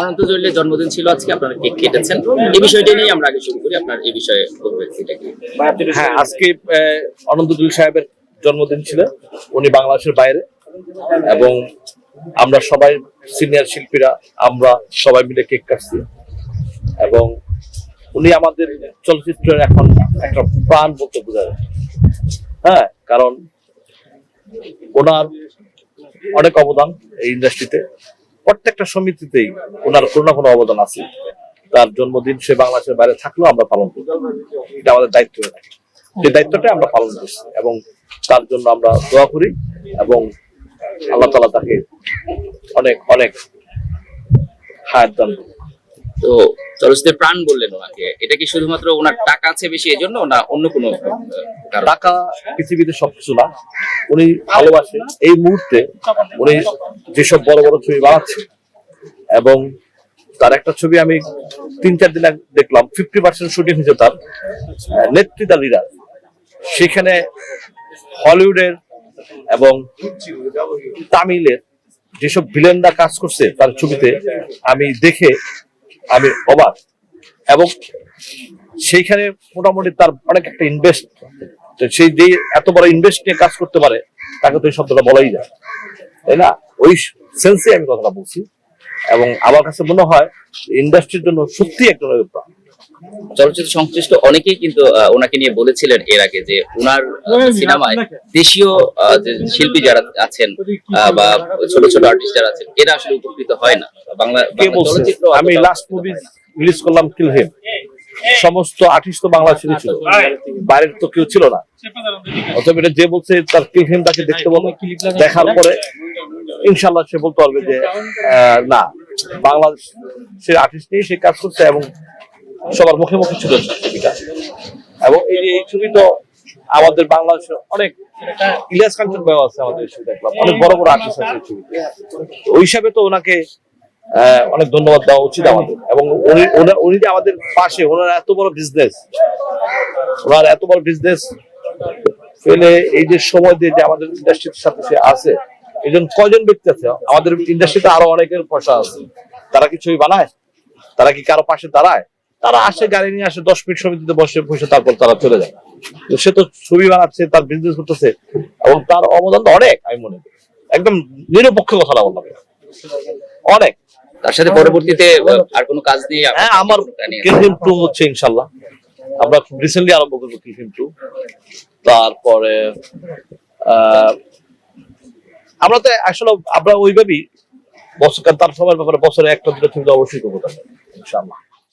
অনন্ত জলিলের জন্মদিন ছিল, আজকে আপনারা কেক কেটেছেন। এই বিষয়টা নিয়ে আমরা আগে শুরু করি, আপনার এই বিষয়ে হ্যাঁ আজকে অনন্ত দুল সাহেবের জন্মদিন ছিল, উনি বাংলাদেশের বাইরে, এবং আমরা সবাই সিনিয়র শিল্পীরা, আমরা সবাই মিলে কেক কাটছি। এবং উনি আমাদের চলচ্চিত্রের এখন একটা প্রাণ বলতে বোঝা হ্যাঁ কারণ ওনার অনেক অবদান এই ইন্ডাস্ট্রিতে প্রত্যেকটা সমিতিতেই ওনার কোনো না কোনো অবদান আছে। তার জন্মদিন সে বাংলাদেশের বাইরে থাকলেও আমরা পালন করি এটা আমাদের দায়িত্ব হয়ে থাকে। যে দায়িত্বটা আমরা পালন করছি এবং তার জন্য আমরা দোয়া করি এবং আল্লাহ তালা তাকে অনেক অনেক হায়াত দান। তো চলচ্চিত্রের প্রাণ বললেন ওনাকে। এটা কি শুধুমাত্র ওনার টাকা আছে বেশি এই জন্য না অন্য কোনো টাকা পৃথিবীতে সবকিছু না। উনি ভালোবাসে এই মুহূর্তে উনি যেসব বড় বড় ছবি বানাচ্ছে। এবং তার একটা ছবি আমি তিন চার দিন দেখলাম ফিফটি পার্সেন্ট শুটিং হয়েছে তার। নেতৃত্বা লিডার। সেখানে হলিউডের এবং তামিলের যেসব ভিলেনরা কাজ করছে তার ছবিতে আমি দেখে আমি অবাক। এবং সেইখানে মোটামুটি তার অনেক একটা ইনভেস্ট সেই যে এত বড় ইনভেস্ট নিয়ে কাজ করতে পারে, তাকে তো এই শব্দটা বলাই যায়। তাই না? ওই সেন্সে আমি কথাটা বলছি। এবং আমার কাছে মনে হয় ইন্ডাস্ট্রির জন্য সত্যি একটা প্রাণ। চলচ্চিত্র সংশ্লিষ্ট অনেকেই কিন্তু ওনাকে নিয়ে বলেছিলেন এর আগে যে ওনার সিনেমায় দেশীয় যে শিল্পী যারা আছেন বা ছোট ছোট আর্টিস্ট যারা আছেন এরা আসলে উপকৃত হয় না। বাংলা বাংলা আমি লাস্ট মুভি রিলিজ করলাম কিল হিম সমস্ত আর্টিস্ট তো বাংলাদেশেরই ছিল। বাইরের তো কেউ ছিল না। অথবা এটা যে বলছে তার কিল হিম তাকে দেখতে বলো। দেখার পরে ইনশাল্লাহ সে বলতে পারবে যে না, বাংলাদেশের আর্টিস্ট নিয়ে সে কাজ করছে এবং সবার মুখে মুখে ছিল ছবিটা। এবং এই এই ছবি তো আমাদের বাংলাদেশের অনেক ইলিয়াস কাঞ্চন ভাইও আছে আমাদের ছবি দেখলাম। অনেক বড় বড় আর্টিস্ট আছে এই ওই হিসাবে তো ওনাকে অনেক ধন্যবাদ দেওয়া উচিত আমাদের। এবং উনি উনি যে আমাদের পাশে, ওনার এত বড় বিজনেস ওনার এত বড় বিজনেস ফেলে এই যে সময় দিয়ে যে আমাদের ইন্ডাস্ট্রির সাথে সে আছে এই জন্য কয়জন ব্যক্তি আছে? আমাদের ইন্ডাস্ট্রিতে আরও অনেকের পয়সা আছে। তারা কি ছবি বানায়? তারা কি কারও পাশে দাঁড়ায়? তারা আসে গাড়ি নিয়ে আসে দশ মিনিট সমিতিতে বসে বসে তারপর তারা চলে যায়। সে তো ছবি বানাচ্ছে তার বিজনেস করতেছে এবং তার অবদান তো অনেক আমি মনে করি। একদম নিরপেক্ষ কথাটা বললাম। অনেক। তার সাথে পরবর্তীতে আর কোনো কাজ নিয়ে হ্যাঁ আমার কিলফিল্ম টু হচ্ছে ইনশাল্লাহ। আমরা খুব রিসেন্টলি আরম্ভ করব কিলফিল্ম টু তারপরে আহ, আমরা তো আসলে, আমরা ওইভাবেই বছর তার সময়ের ব্যাপারে বছরে একটা দুটো ছবি অবশ্যই করব তাহলে ইনশাল্লাহ